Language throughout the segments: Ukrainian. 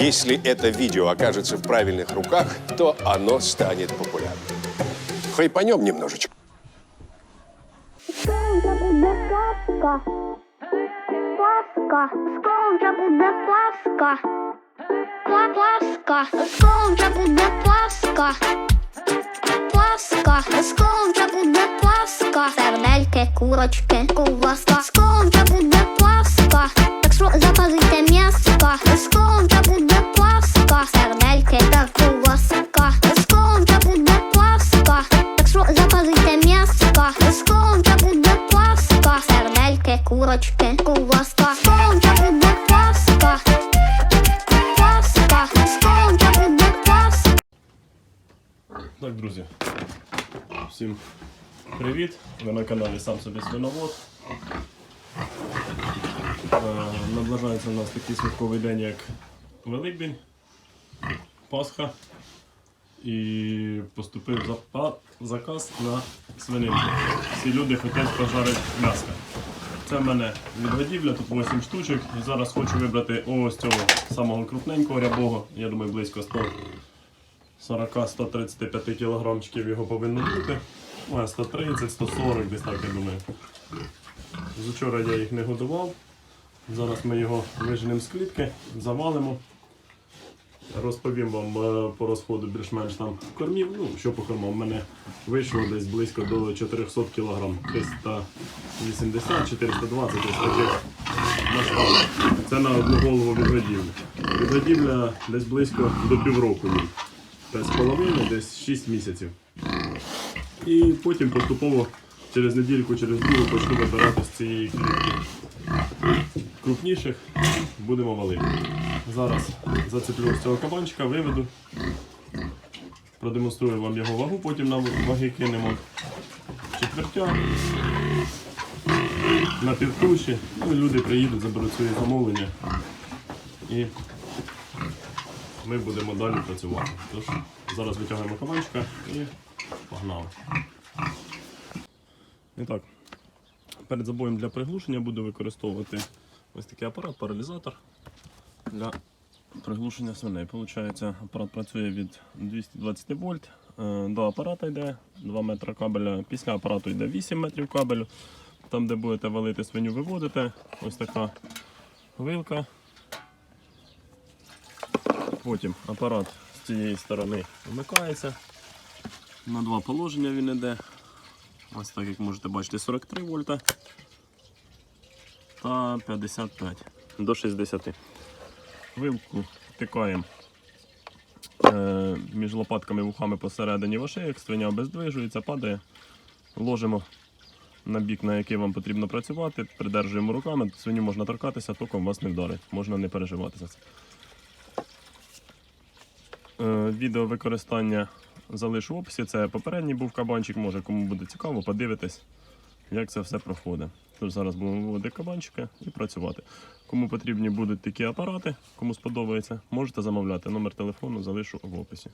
Если это видео окажется в правильных руках, то оно станет популярным. Хайпанем немножечко. Скоро буде курочки. Скоро буде Пасха. Так що запазуйте м'яска. Скоро собі свиновод. Е, Наближається у нас такий святковий день, як Великдень, Пасха. І поступив заказ на свининку. Всі люди хочуть пожарити м'ясо. Це в мене відгодівля, тут 8 штучок. І зараз хочу вибрати ось цього самого крупненького рябого, я думаю, близько 100 40-135 кілограмчиків його повинно бути. Ну, а 130, 140, десь так я думаю. З учора я їх не годував. Зараз ми його виженемо з клітки, завалимо. Розповім вам е, по розходу більш-менш там кормів. Ну, що по кормам, в мене вийшло десь близько до 400 кг. 380, 420, десь таких масштабів. Це на одну голову відгодівлі. Відгодівля десь близько до півроку. їй. Без половини, десь 6 місяців. І потім поступово через недільку, через другу почну вибирати з цієї клітки. Крупніших будемо валити. Зараз зацеплю ось цього кабанчика, виведу, продемонструю вам його вагу, потім на ваги кинемо четвертя на півтуші. Ну, люди приїдуть, заберуть свої замовлення. І ми будемо далі працювати. Тож зараз витягуємо кабанчика і погнали. І так, перед забоєм для приглушення буду використовувати ось такий апарат, паралізатор для приглушення свиней. Получається, апарат працює від 220 вольт. Е, До апарата йде 2 метри кабеля. Після апарату йде 8 метрів кабелю. Там, де будете валити свиню, виводите. Ось така вилка. Потім апарат з цієї сторони вмикається. На два положення він йде. Ось так, як можете бачити, 43 вольта та 55 до 60. Вилку втикаємо е, між лопатками і вухами посередині вашей, як свиня обездвижується, падає. Ложимо на бік, на який вам потрібно працювати, придержуємо руками, свиню можна торкатися, током вас не вдарить, можна не переживати за це. Е, Відео використання залишу в описі. Це попередній був кабанчик, може кому буде цікаво, подивитись, як це все проходить. Тож зараз будемо виводити кабанчика і працювати. Кому потрібні будуть такі апарати, кому сподобається, можете замовляти. Номер телефону залишу в описі.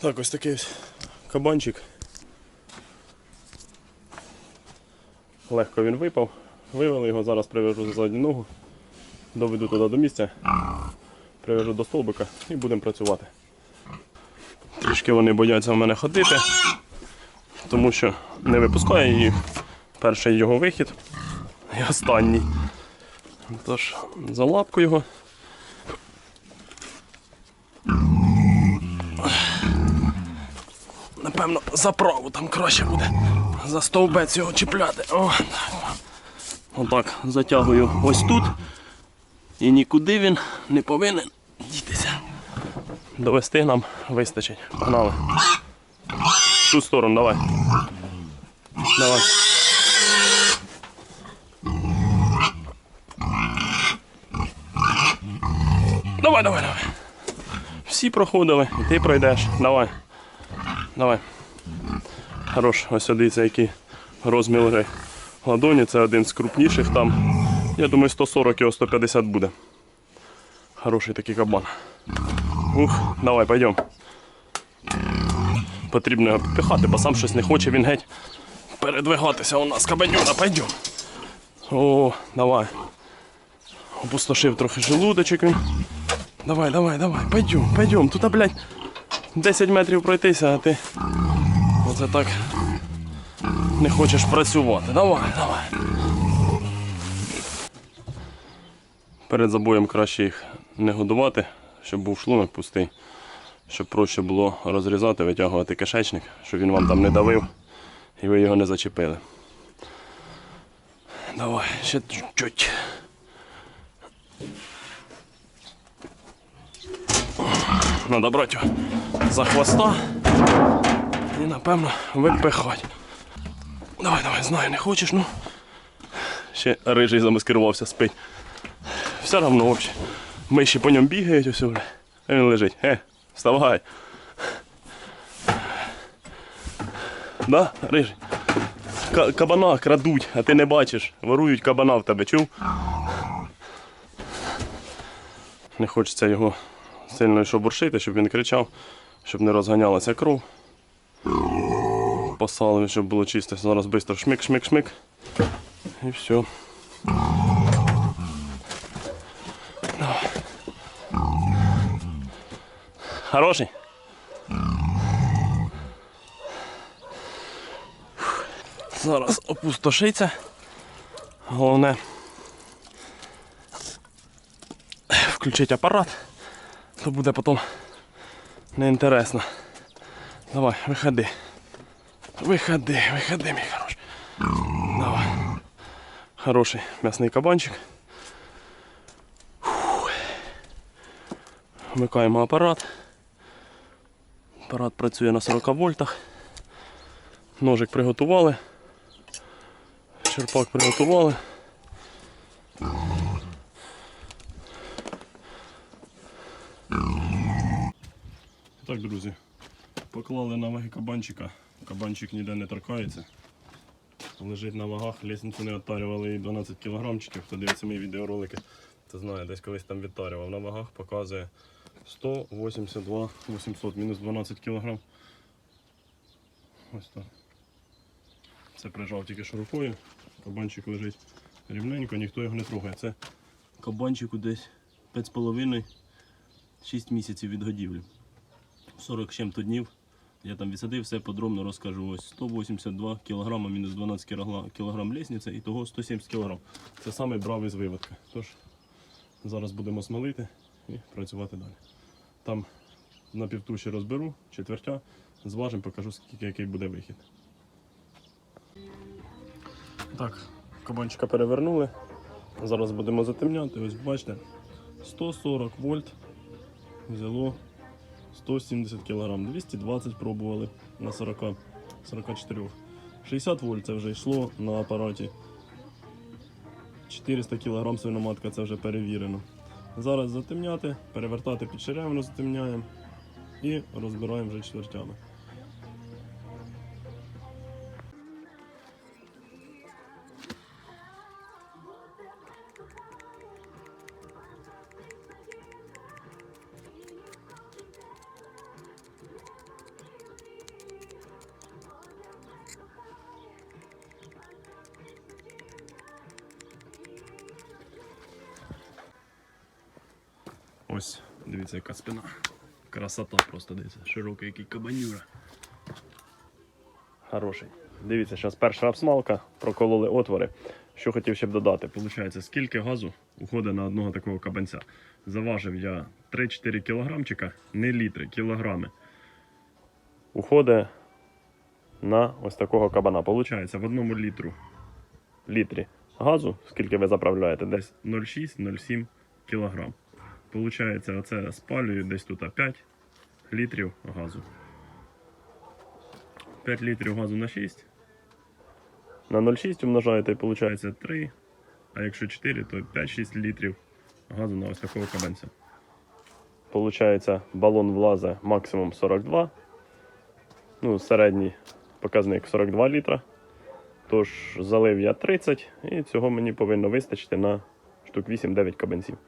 Так, ось такий ось кабанчик. Легко він випав. Вивели його, зараз привяжу за задню ногу, доведу туди до місця, привяжу до стовбика і будемо працювати. Трішки вони бояться в мене ходити, тому що не випускає її. Перший його вихід і останній. Тож, за лапку його. Напевно, за праву там краще буде. За стовбець його чіпляти. О, так. Отак затягую ось тут. І нікуди він не повинен дітися. Довести нам вистачить. Погнали. В ту сторону, давай. Давай. Давай, давай, давай. Всі проходили, і ти пройдеш. Давай. Давай. Хорош, ось дивіться, які розміри ладоні. Це один з крупніших там. Я думаю, 140 його 150 буде. Хороший такий кабан. Ух, давай, пойдем. Потрібно його підпихати, бо сам щось не хоче, він геть передвигатися у нас кабанюра, пойдем. О, давай. Опустошив трохи желудочок він. Давай, давай, давай, пойдем, пойдем. Тут, блядь, 10 метрів пройтися, а ти. Оце так не хочеш працювати. Давай, давай. Перед забоєм краще їх не годувати, щоб був шлунок пустий, щоб проще було розрізати, витягувати кишечник, щоб він вам там не давив і ви його не зачепили. Давай, ще чуть-чуть. Надо брати за хвоста і напевно випихати. Давай, давай, знаю, не хочеш, ну. Ще рижий замаскирувався, спить. Все равно взагалі. Миші по ньому бігають, усе. А він лежить. Е, вставай. Да, рижий? Ка- кабана крадуть, а ти не бачиш. Ворують кабана в тебе, чув? Не хочеться його сильно шобуршити, щоб він кричав, щоб не розганялася кров. Посалив, щоб було чисто. Зараз швидко шмик-шмик-шмик. І все. Хороший? Зараз опустошиться. Головне включити апарат, то буде потім неінтересно. Давай, виходи. Виходи, виходи, мій хороший. Давай. Хороший м'ясний кабанчик. Фух. Вмикаємо апарат. Апарат працює на 40 вольтах. Ножик приготували. Черпак приготували. Так, друзі, поклали на ваги кабанчика. Кабанчик ніде не торкається. Лежить на вагах, лісницю не відтарювали і 12 кілограмчиків. Хто дивиться мої відеоролики, то знає, десь колись там відтарював. На вагах показує 182 800, мінус 12 кілограм. Ось так. Це прижав тільки що. Кабанчик лежить рівненько, ніхто його не трогає. Це кабанчику десь 5,5-6 місяців від годівлі. 40 з чим-то днів. Я там відсадив, все подробно розкажу. Ось 182 кг мінус 12 кг лісниця і того 170 кг. Це саме брав із виводка. Тож зараз будемо смолити і працювати далі. Там на півтуші розберу, четвертя, зважимо, покажу, скільки який буде вихід. Так, кабанчика перевернули. Зараз будемо затемняти. Ось бачите, 140 вольт взяло 170 кг, 220 пробували на 40, 44. 60 вольт це вже йшло на апараті. 400 кг свиноматка це вже перевірено. Зараз затемняти, перевертати під черевину затемняємо і розбираємо вже четвертями. Ось, дивіться, яка спина. Красота просто дивіться. Широкий який кабанюра. Хороший. Дивіться, зараз перша обсмалка, прокололи отвори. Що хотів ще б додати. Получається, скільки газу уходить на одного такого кабанця. Заважив я 3-4 кілограмчика, не літри, кілограми. Уходить на ось такого кабана. Получається, в одному літру літрі газу, скільки ви заправляєте, десь 0,6-0,7 кілограм. Получається, оце спалюю десь тут 5 літрів газу. 5 літрів газу на 6. На 0,6 умножаєте і виходить 3. А якщо 4, то 5-6 літрів газу на ось такого кабанця. Получається, балон влазить максимум 42. Ну, середній показник 42 літра. Тож залив я 30 і цього мені повинно вистачити на штук 8-9 кабанців.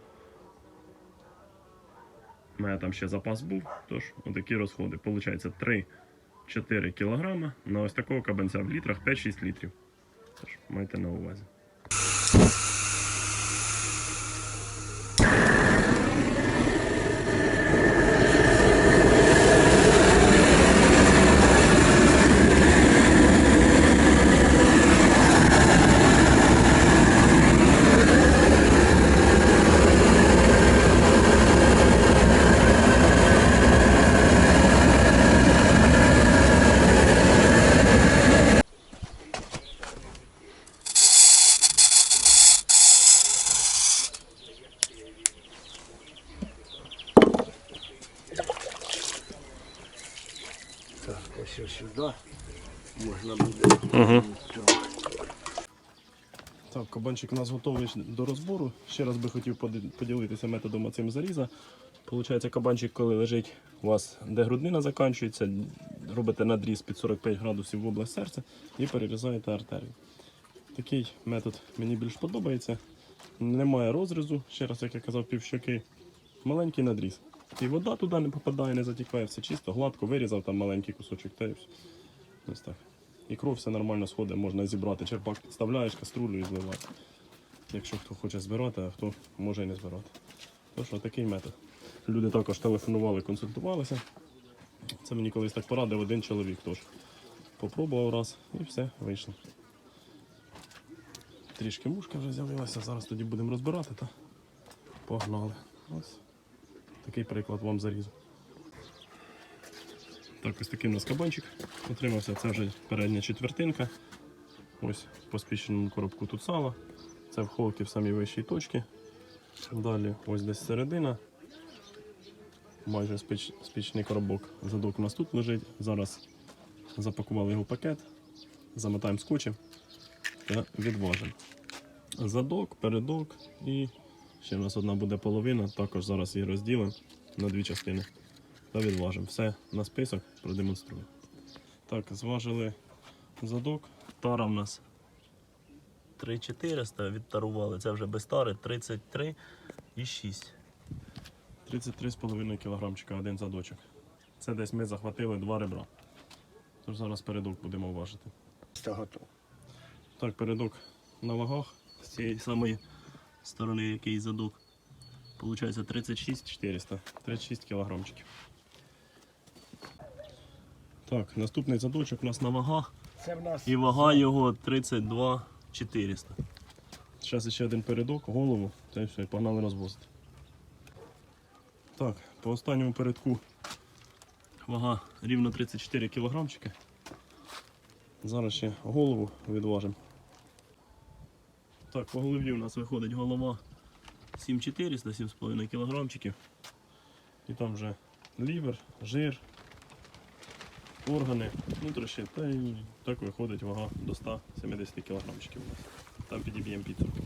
У мене там ще запас був, тож отакі розходи. Получається 3-4 кг на ось такого кабанця в літрах 5-6 літрів. Тож майте на увазі. Так, ось можна буде. Так, кабанчик у нас готовий до розбору. Ще раз би хотів поділитися методом цим заріза. Получається, кабанчик, коли лежить у вас, де груднина закінчується, робите надріз під 45 градусів в область серця і перерізаєте артерію. Такий метод мені більш подобається. Немає розрізу, ще раз, як я казав, півщоки. Маленький надріз. І вода туди не попадає, не затікає, все чисто, гладко вирізав там маленький кусочок та і все. Ось так. І кров все нормально сходить, можна зібрати. Черпак підставляєш, каструлю і зливаєш. Якщо хто хоче збирати, а хто може і не збирати. Тож такий метод. Люди також телефонували, консультувалися. Це мені колись так порадив один чоловік теж. Попробував раз і все, вийшло. Трішки мушка вже з'явилася, зараз тоді будемо розбирати та погнали. Ось такий приклад вам зарізу. Так, ось такий у нас кабанчик отримався. Це вже передня четвертинка. Ось по спіченому коробку тут сало. Це вхолки в самій вищій точці. Далі ось десь середина. Майже спіч, спічний коробок. Задок у нас тут лежить. Зараз запакували його в пакет, замотаємо скотчем та відважимо. Задок, передок і ще в нас одна буде половина. Також зараз її розділимо на дві частини та відважимо. Все на список продемонструю. Так, зважили задок. Тара в нас 3400 відтарували, це вже без тари 33 і 6. 33,5 кілограмчика один задочок. Це десь ми захватили два ребра. Тож зараз передок будемо важити. Все готово. Так, передок на вагах. З цієї самої сторони, який задок. Получається 36. 400, 36 кілограмчиків. Так, наступний задочок у нас на вагах. Це в нас І вага його 32 400. Зараз ще один передок, голову, та й все, і погнали розвозити. Так, по останньому передку вага рівно 34 кілограмчики. Зараз ще голову відважимо. Так, по голові у нас виходить голова 7400, 7,5 кілограмчиків. І там вже лівер, жир, органи, внутрішні, та й так виходить вага до 170 кілограмчиків у нас. Там підіб'ємо підсумки.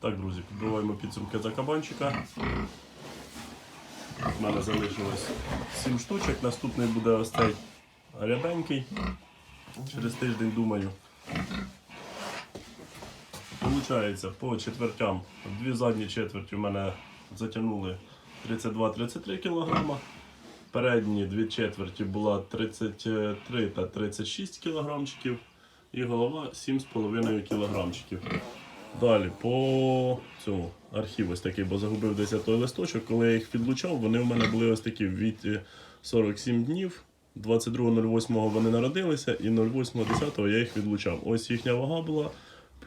Так, друзі, підбиваємо підсумки за кабанчика. У мене залишилось 7 штучок. Наступний буде ось цей рябенький. Через тиждень думаю. Получається по четвертям. Дві задні четверті у мене затягнули 32-33 кг. Передні дві четверті була 33 та 36 кілограмчиків. І голова 7,5 кілограмчиків. Далі по цьому архів ось такий, бо загубив десь той листочок. Коли я їх відлучав, вони в мене були ось такі в віці 47 днів. 22.08 вони народилися, і 08.10 я їх відлучав. Ось їхня вага була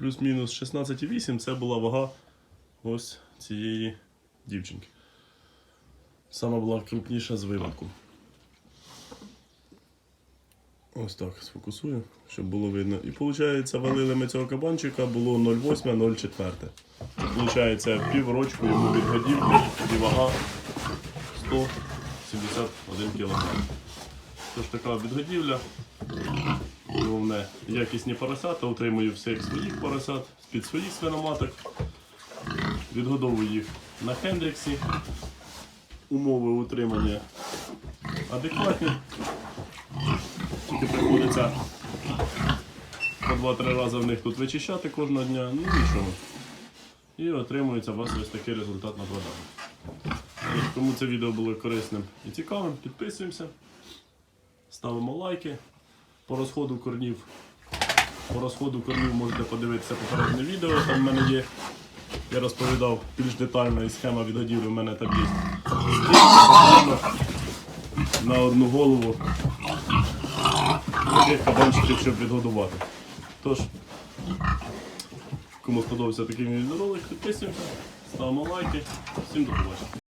плюс-мінус 16,8 це була вага ось цієї дівчинки. Сама була крупніша з виводку. Ось так сфокусую, щоб було видно. І виходить, валили ми цього кабанчика, було 0,8-0,4. Получається, піврочку йому відгодів і вага 171 кг. Тож така відгодівля. Головне, якісні поросята, утримую всіх своїх поросят, під своїх свиноматок. Відгодовую їх на Хендріксі. Умови утримання адекватні. Тільки приходиться по 2-3 рази в них тут вичищати кожного дня, ну нічого. І отримується у вас ось такий результат на продажу. Тож, Кому це відео було корисним і цікавим, підписуємося, ставимо лайки. По розходу корнів. По розходу корнів можете подивитися попереднє відео, там в мене є. Я розповідав більш детально і схема відгодівлі в мене там є. На одну голову таких кабанчиків, щоб відгодувати. Тож, кому сподобався такий відеоролик, підписуємося, ставимо лайки. Всім до побачення.